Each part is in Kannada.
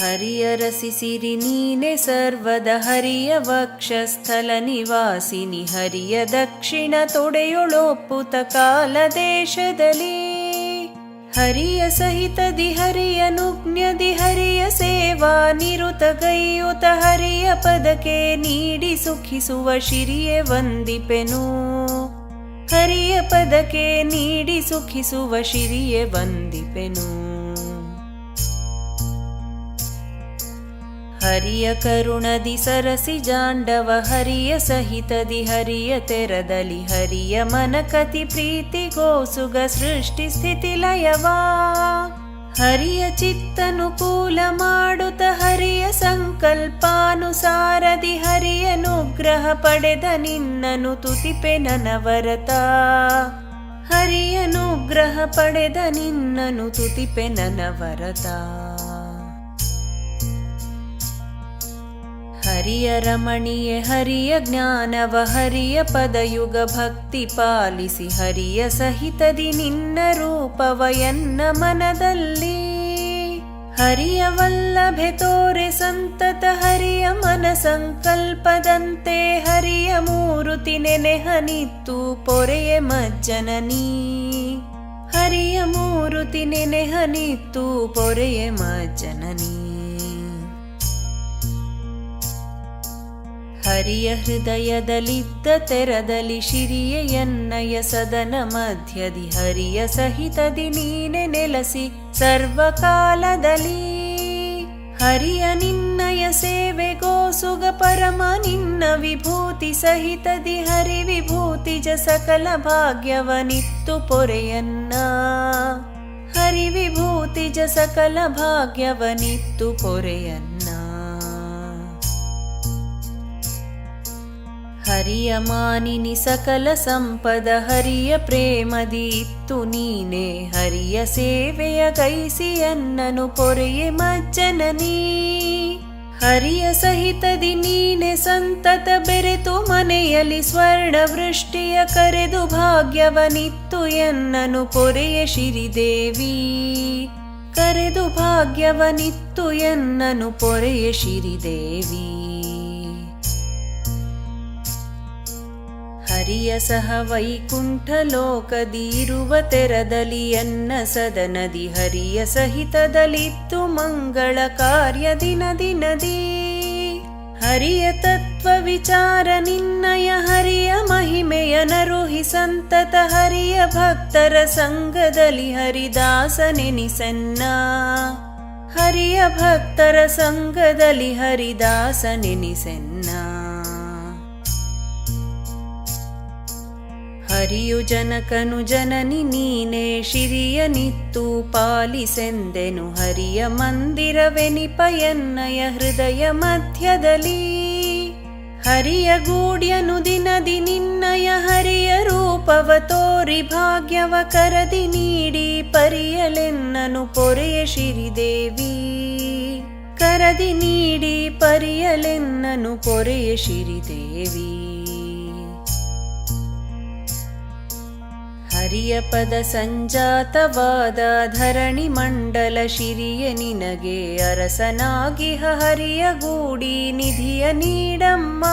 ಹರಿಯ ನೀನೆ ಸರ್ವದ ಹರಿಯ ವಕ್ಷಸ್ಥಲ ನಿವಾಸಿನಿ, ಹರಿಯ ದಕ್ಷಿಣ ತೊಡೆಯೊಳೊಪ್ಪುತ ಕಾಲ ದೇಶದಲ್ಲಿ. ಹರಿಯ ಸಹಿತದಿ ಹರಿಯ ನುಜ್ಞದಿ ಹರಿಯ ಸೇವಾ, ನಿರುತ ಗೈಯುತ ಹರಿಯ ಪದಕ್ಕೆ ನೀಡಿ ಸುಖಿಸುವ ಶಿರಿಯೆ ವಂದಿಪೆನು. ಹರಿಯ ಪದಕ್ಕೆ ನೀಡಿ ಸುಖಿಸುವ ಶಿರಿಯೆ ವಂದಿಪೆನು. ಹರಿಯ ಕರುಣದಿ ಸರಸಿ ಜಾಂಡವ, ಹರಿಯ ಸಹಿತದಿ ಹರಿಯ ತೆರದಲಿ ಹರಿಯ ಮನಕತಿ ಪ್ರೀತಿಗೋಸುಗ ಸೃಷ್ಟಿ ಸ್ಥಿತಿ ಲಯವಾ. ಹರಿಯ ಚಿತ್ತನುಕೂಲ ಮಾಡುತ್ತ ಹರಿಯ ಸಂಕಲ್ಪಾನುಸಾರದಿ ಹರಿಯ ನುಗ್ರಹ ಪಡೆದ ನಿನ್ನನು ತುತಿಪೆ ನನವರತ ಹರಿಯ ನುಗ್ರಹ ಪಡೆದ ನಿನ್ನನು ತುತಿಪೆ ನನವರತ ಹರಿಯ ರಮಣೀಯ, ಹರಿಯ ಜ್ಞಾನವ, ಹರಿಯ ಪದಯುಗ ಭಕ್ತಿ ಪಾಲಿಸಿ, ಹರಿಯ ಸಹಿತದಿ ನಿನ್ನ ರೂಪವಯನ್ನ ಮನದಲ್ಲಿ. ಹರಿಯ ವಲ್ಲಭೆ ತೋರೆ ಸಂತತ, ಹರಿಯ ಮನ ಸಂಕಲ್ಪದಂತೆ, ಹರಿಯ ಮೂರುತಿ ನೆನೆಹನಿತ್ತು ಪೊರೆಯ ಮಜ್ಜನನೀ ಹರಿಯ ಮೂರುತಿ ನೆನೆಹನಿತ್ತು ಪೊರೆಯ ಮಜ್ಜನನೀ ಹರಿಯ ಹೃದಯದಲಿದ್ದ ತೆರದಲ್ಲಿ ಶಿರಿಯ ಎನ್ನಯ ಸದನ ಮಧ್ಯದಿ ಹರಿಯ ಸಹಿತದಿ ನೀನೆ ನೆಲಸಿ ಸರ್ವಕಾಲದಲ್ಲಿ ಹರಿಯ ನಿನ್ನಯ ಸೇವೆಗೋ ಸುಗ ಪರಮ ನಿನ್ನ ವಿಭೂತಿ ಸಹಿತದಿ ಹರಿ ವಿಭೂತಿ ಜ ಸಕಲ ಭಾಗ್ಯವನಿತ್ತು ಪೊರೆಯನ್ನ ಹರಿ ವಿಭೂತಿ ಜ ಸಕಲ ಭಾಗ್ಯವನಿತ್ತು ಪೊರೆಯನ್ನ ಹರಿಯ ಮಾನಿನಿ ಸಕಲ ಸಂಪದ ಹರಿಯ ಪ್ರೇಮದಿ ಇತ್ತು ನೀನೆ ಹರಿಯ ಸೇವೆಯ ಗೈಸಿಯನ್ನನು ಪೊರೆಯೆ ಮಜ್ಜನನೀ. ಹರಿಯ ಸಹಿತದಿ ನೀನೆ ಸಂತತ ಬೆರೆತು ಮನೆಯಲ್ಲಿ ಸ್ವರ್ಣ ವೃಷ್ಟಿಯ ಕರೆದು ಭಾಗ್ಯವನಿತ್ತು ಎನ್ನನು ಪೊರೆಯ ಶಿರಿದೇವಿ ಕರೆದು ಭಾಗ್ಯವನಿತ್ತು ಎನ್ನನು ಪೊರೆಯ ಶಿರಿದೇವಿ ಹರಿಯ ಸಹ ವೈಕುಂಠ ಲೋಕದಿರುವ ತೆರದಲಿಯನ್ನ ಸದನದಿ ಹರಿಯ ಸಹಿತದಲಿತ್ತು ಮಂಗಳ ಕಾರ್ಯ ದಿನ ದಿನದಿ. ಹರಿಯ ತತ್ವ ವಿಚಾರ ನಿನ್ನಯ ಹರಿಯ ಮಹಿಮೆಯ ನರುಹಿ ಸಂತತ ಹರಿಯ ಭಕ್ತರ ಸಂಘದಲ್ಲಿ ಹರಿದಾಸನೆನಿಸನ್ನ. ಹರಿಯ ಭಕ್ತರ ಸಂಘದಲ್ಲಿ ಹರಿದಾಸನೆನಿಸನ್ನ. ಹರಿಯು ಜನಕನು ಜನನಿ ನೀನೇ ಶಿರಿಯ ನಿತ್ತು ಪಾಲಿಸೆಂದೆನು ಹರಿಯ ಮಂದಿರವೆನಿ ಎನ್ನಯ ಹೃದಯ ಮಧ್ಯದಲ್ಲಿ. ಹರಿಯ ಗೂಡ್ಯನು ದಿನದಿ ನಿನ್ನಯ ಹರಿಯ ರೂಪವ ತೋರಿ ಭಾಗ್ಯವ ಕರದಿ ನೀಡಿ ಪರಿಯಲೆನ್ನನು ಪೊರೆಯ ಶಿರಿದೇವಿ. ಕರದಿ ನೀಡಿ ಪರಿಯಲೆನ್ನನು ಪೊರೆಯ ಶಿರಿದೇವಿ. ಹರಿಯ ಪದ ಸಂಜಾತವಾದ ಧರಣಿ ಮಂಡಲ ಶಿರಿಯ ನಿನಗೆ ಅರಸನಾಗಿ ಹರಿಯ ಗೂಡಿ ನಿಧಿಯ ನೀಡಮ್ಮ.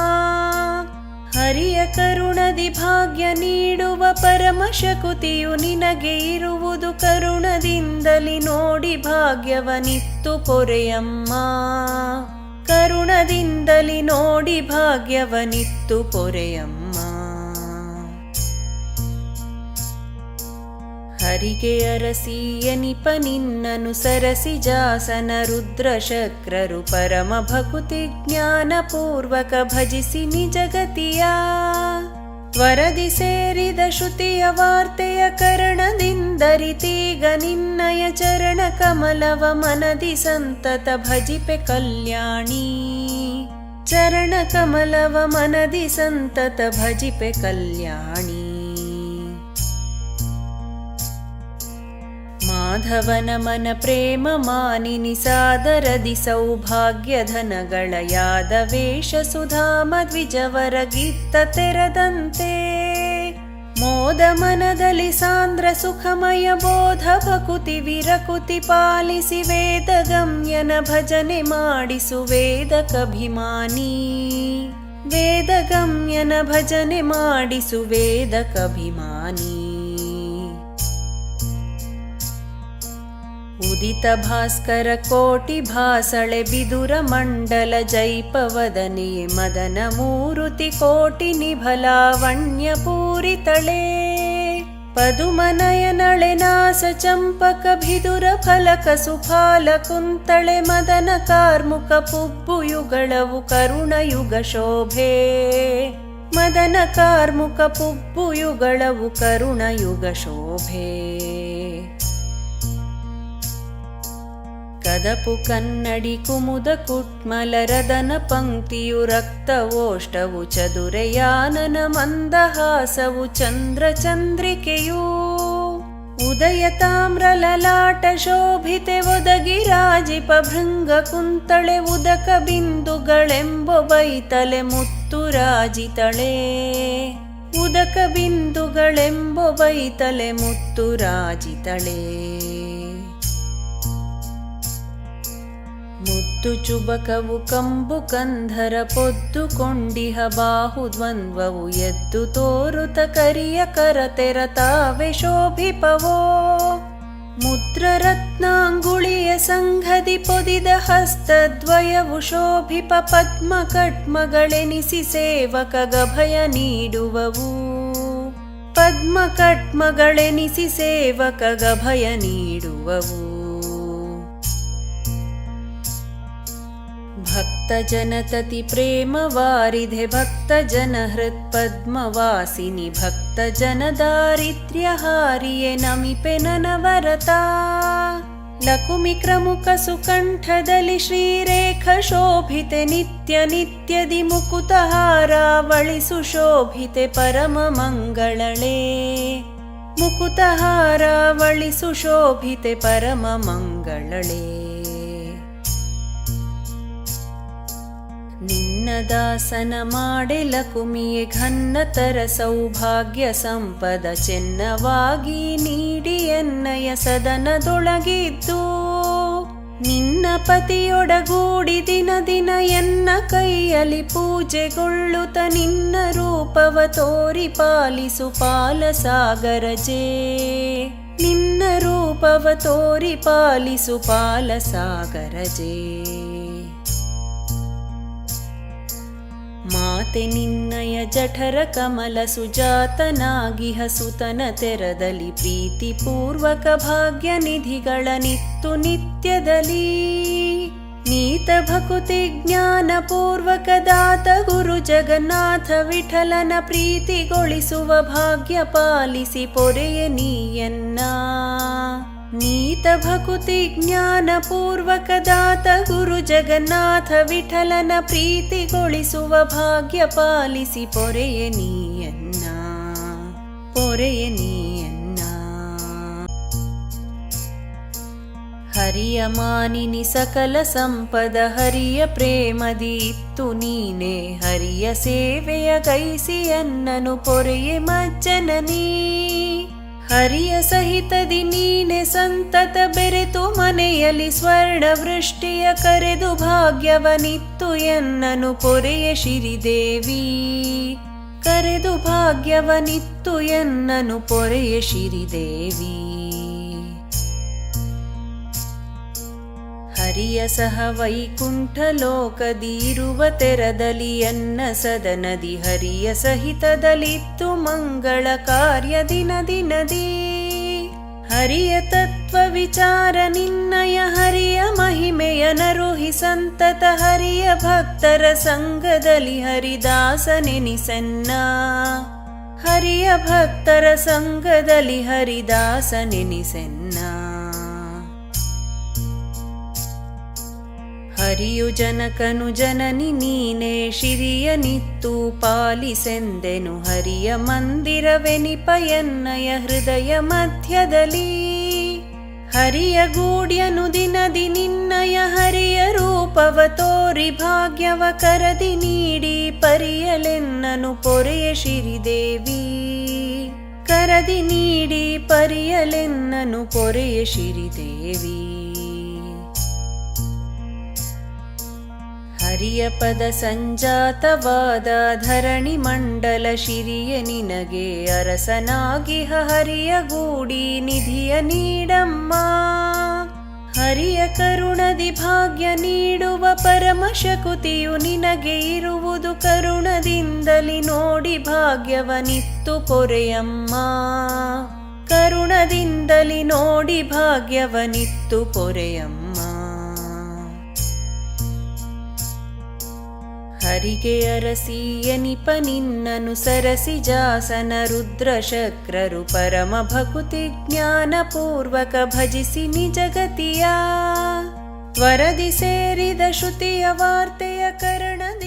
ಹರಿಯ ಕರುಣದಿ ಭಾಗ್ಯ ನೀಡುವ ಪರಮ ಶಕುತಿಯು ನಿನಗೆ ಇರುವುದು ಕರುಣದಿಂದಲಿ ನೋಡಿ ಭಾಗ್ಯವನಿತ್ತು ಪೊರೆಯಮ್ಮ. ಕರುಣದಿಂದಲಿ ನೋಡಿ ಭಾಗ್ಯವನಿತ್ತು ಪೊರೆಯಮ್ಮ. ಹರಿಗೆ ಅರಸಿಯನಿಪ ನಿನ್ನನು ಸರಸಿ ಜಾಸನ ರುದ್ರ ಶಕ್ರರು ಪರಮ ಭಕುತಿ ಜ್ಞಾನ ಪೂರ್ವಕ ಭಜಿಸಿ ನಿಜಗತಿಯ ವರದಿ ಸೇರಿದ ಶ್ರುತಿಯ ವಾರ್ತೆಯ ಕರಣದಿಂದರಿತೀಗ ನಿನ್ನಯ ಚರಣ ಕಮಲವ ಮನದಿ ಸಂತತ ಭಜಿಪೆ ಕಲ್ಯಾಣಿ ಚರಣ ಕಮಲವ ಮನದಿ ಸಂತತ ಭಜಿಪೆ ಕಲ್ಯಾಣಿ ಸುಧಾಮ ದ್ವಿಜವರ ಗೀತ ತೆರದಂತೆ ಮೋದ ಮನದಲ್ಲಿ ಸಾಂದ್ರ ಸುಖಮಯ ಬೋಧ ಭಕುತಿ ವಿರಕುತಿ ಪಾಲಿಸಿ ವೇದ ಗಮ್ಯನ ಭಜನೆ ಮಾಡಿಸು ವೇದಕಭಿಮಾನಿ ವೇದ ಗಮ್ಯನ ಭಜನೆ ಮಾಡಿಸು ವೇದಕಭಿಮಾನಿ ಉದಿತ ಭಾಸ್ಕರ ಕೋಟಿ ಭಾಸಳೆ ಬಿದುರ ಮಂಡಲ ಜೈಪವದನೆ ಮದನ ಮೂರುತಿ ಕೋಟಿ ನಿಭಲಾವಣ್ಯ ಪೂರಿತಳೆ. ಪದುಮನಯನಳೆ ನಾಸ ಚಂಪಕ ಬಿದುರ ಫಲಕ ಸುಫಾಲ ಕುಂತಳೆ ಮದನ ಕಾರ್ಮುಕ ಪುಬ್ಬುಯುಗಳವು ಕರುಣಯುಗ ಶೋಭೆ. ಮದನ ಕಾರ್ಮುಕ ಪುಬ್ಬುಯುಗಳವು ಕರುಣಯುಗ ಶೋಭೆ. ಕದಪು ಕನ್ನಡಿ ಕುಮುದ ಕುಟ್ಮಲರದನ ಪಂಕ್ತಿಯು ರಕ್ತವೋಷ್ಟವು ಚದುರೆಯಾನನ ಮಂದಹಾಸವು ಚಂದ್ರ ಚಂದ್ರಿಕೆಯೂ ಉದಯ ತಾಮ್ರ ಲಲಾಟ ಶೋಭಿತೆ ಒದಗಿ ರಾಜಿಪ ಭೃಂಗ ಕುಂತಳೆ ಉದಕ ಬಿಂದುಗಳೆಂಬೊಬೈತಲೆ ಮುತ್ತು ರಾಜಿತಳೆ ಉದಕ ಬಿಂದುಗಳೆಂಬೊ ಬೈತಲೆ ಮುತ್ತು ಚುಬಕವು ಕಂಬು ಕಂಧರ ಪೊದ್ದುಕೊಂಡಿಹ ಬಾಹು ದ್ವಂದ್ವವು ಎದ್ದು ತೋರುತ ಕರಿಯ ಕರತೆರ ತಾವೆ ಶೋಭಿಪವೋ. ಮುದ್ರರತ್ನಾಂಗುಳಿಯ ಸಂಘದಿ ಪೊದಿದ ಹಸ್ತದ್ವಯವು ಶೋಭಿಪ ಪದ್ಮ ಕಟ್ಮಗಳೆನಿಸಿ ಸೇವಕ ಗಭಯ ನೀಡುವವು. ಪದ್ಮ ಕಟ್ಮಗಳೆನಿಸಿ ಸೇವಕ ಗಭಯ ನೀಡುವವು. भक्तजनतति प्रेमवारिधे भक्तजनहृत्पद्मवासिनि भक्तजनदारिद्र्यहारिये नमिपे ननवरता। वरता लकुमिक्रमुक सुकण्ठदलि श्रीरेख शोभिते नित्यनित्यदि मुकुत हारावळि सुशोभिते परम मुकुतहारावळि सुशोभिते परममङ्गलणे। ದಾಸನ ಮಾಡೆಲ ಕುಮಿಯೆ ಘನ್ನತರ ಸೌಭಾಗ್ಯ ಸಂಪದ ಚೆನ್ನವಾಗಿ ನೀಡಿ ಎನ್ನಯ ಸದನದೊಳಗಿದ್ದು. ನಿನ್ನ ಪತಿಯೊಡಗೂಡಿ ದಿನ ದಿನ ಎನ್ನ ಕೈಯಲ್ಲಿ ಪೂಜೆಗೊಳ್ಳುತ್ತ ನಿನ್ನ ರೂಪವ ತೋರಿ ಪಾಲಿಸು ಪಾಲಸಾಗರಜೇ ನಿನ್ನ ರೂಪವ ತೋರಿ ಪಾಲಿಸು ಪಾಲಸಾಗರಜೇ ಮಾತೆ ನಿನ್ನಯ ಜಠರ ಕಮಲ ಸುಜಾತನಾಗಿ ಹಸುತನ ತೆರದಲ್ಲಿ ಪ್ರೀತಿಪೂರ್ವಕ ಭಾಗ್ಯ ನಿಧಿಗಳ ನಿತ್ತು ನಿತ್ಯದಲ್ಲಿ ನೀತ ಭಕುತಿ ಜ್ಞಾನ ಪೂರ್ವಕ ದಾತ ಗುರು ಜಗನ್ನಾಥ ವಿಠಲನ ಪ್ರೀತಿಗೊಳಿಸುವ ಭಾಗ್ಯ ಪಾಲಿಸಿ ಪೊರೆಯ ನೀಯನ್ನ. ನೀತ ಭಕುತಿ ಜ್ಞಾನ ಪೂರ್ವಕ ದಾತ ಗುರು ಜಗನ್ನಾಥ ವಿಠಲನ ಪ್ರೀತಿಗೊಳಿಸುವ ಭಾಗ್ಯ ಪಾಲಿಸಿ ಪೊರೆಯ ನೀಯನ್ನ ಪೊರೆಯ ನೀಯನ್ನ. ಹರಿಯ ಮಾನಿನಿ ಸಕಲ ಸಂಪದ ಹರಿಯ ಪ್ರೇಮದಿ ಇತ್ತು ನೀನೆ, ಹರಿಯ ಸೇವೆಯ ಕೈಸಿಯನ್ನನು ಪೊರೆಯೆ ಮಜ್ಜನನೀ. ಹರಿಯ ಸಹಿತದಿ ನೀನೆ ಸಂತತ ಬೆರೆತು ಮನೆಯಲ್ಲಿ ಸ್ವರ್ಣ ವೃಷ್ಟಿಯ ಕರೆದು ಭಾಗ್ಯವನಿತ್ತು ಎನ್ನನು ಪೊರೆಯ ಶಿರಿದೇವಿ. ಕರೆದು ಭಾಗ್ಯವನಿತ್ತು ಎನ್ನನು ಪೊರೆಯ ಶಿರಿದೇವಿ. ಹರಿಯ ಸಹ ವೈಕುಂಠ ಲೋಕದಿರುವ ತೆರದಲಿಯನ್ನ ಸದನದಿ ಹರಿಯ ಸಹಿತದಲಿತ್ತು ಮಂಗಳ ಕಾರ್ಯ ದಿನ ದಿನದಿ. ಹರಿಯ ತತ್ವ ವಿಚಾರ ನಿನ್ನಯ ಹರಿಯ ಮಹಿಮೆಯ ನರುಹಿ ಸಂತತ ಹರಿಯ ಭಕ್ತರ ಸಂಘದಲ್ಲಿ ಹರಿದಾಸನೆನಿಸನ್ನ ಹರಿಯ ಭಕ್ತರ ಸಂಘದಲ್ಲಿ ಹರಿದಾಸನೆನಿಸನ್ನ ಹರಿಯು ಜನಕನು ಜನನಿ ನೀನೇ ಶಿರಿಯ ನಿತ್ತು ಪಾಲಿಸೆಂದೆನು ಹರಿಯ ಮಂದಿರವೆನಿಪಯನ್ನಯ ಹೃದಯ ಮಧ್ಯದಲ್ಲಿ. ಹರಿಯ ಗೂಡ್ಯನು ದಿನದಿ ನಿನ್ನಯ ಹರಿಯ ರೂಪವ ತೋರಿ ಭಾಗ್ಯವ ಕರದಿ ನೀಡಿ ಪರಿಯಲೆನ್ನನು ಪೊರೆಯ ಶಿರಿದೇವಿ. ಕರದಿ ನೀಡಿ ಪರಿಯಲೆನ್ನನು ಪೊರೆಯ ಶಿರಿದೇವಿ. ಹರಿಯ ಪದ ಸಂಜಾತವಾದ ಧರಣಿ ಮಂಡಲ ಶಿರಿಯ ನಿನಗೆ ಅರಸನಾಗಿ ಹರಿಯ ಗೂಡಿ ನಿಧಿಯ ನೀಡಮ್ಮ. ಹರಿಯ ಕರುಣದಿ ಭಾಗ್ಯ ನೀಡುವ ಪರಮ ಶಕುತಿಯು ನಿನಗೆ ಇರುವುದು ಕರುಣದಿಂದಲಿ ನೋಡಿ ಭಾಗ್ಯವನಿತ್ತು ಪೊರೆಯಮ್ಮ. ಕರುಣದಿಂದಲಿ ನೋಡಿ ಭಾಗ್ಯವನಿತ್ತು ಪೊರೆಯಮ್ಮ. ಹರಿಗೆ ಅರಸಿಯನಿಪ ನಿನ್ನನು ಸರಸಿ ಜಾಸನ ರುದ್ರ ಶಕ್ರರು ಪರಮ ಭಕುತಿ ಜ್ಞಾನ ಪೂರ್ವಕ ಭಜಿಸಿ ನಿಜಗತಿಯ ವರದಿ ಸೇರಿದ ಶ್ರುತಿಯ ವಾರ್ತೆಯ ಕರಣದಿ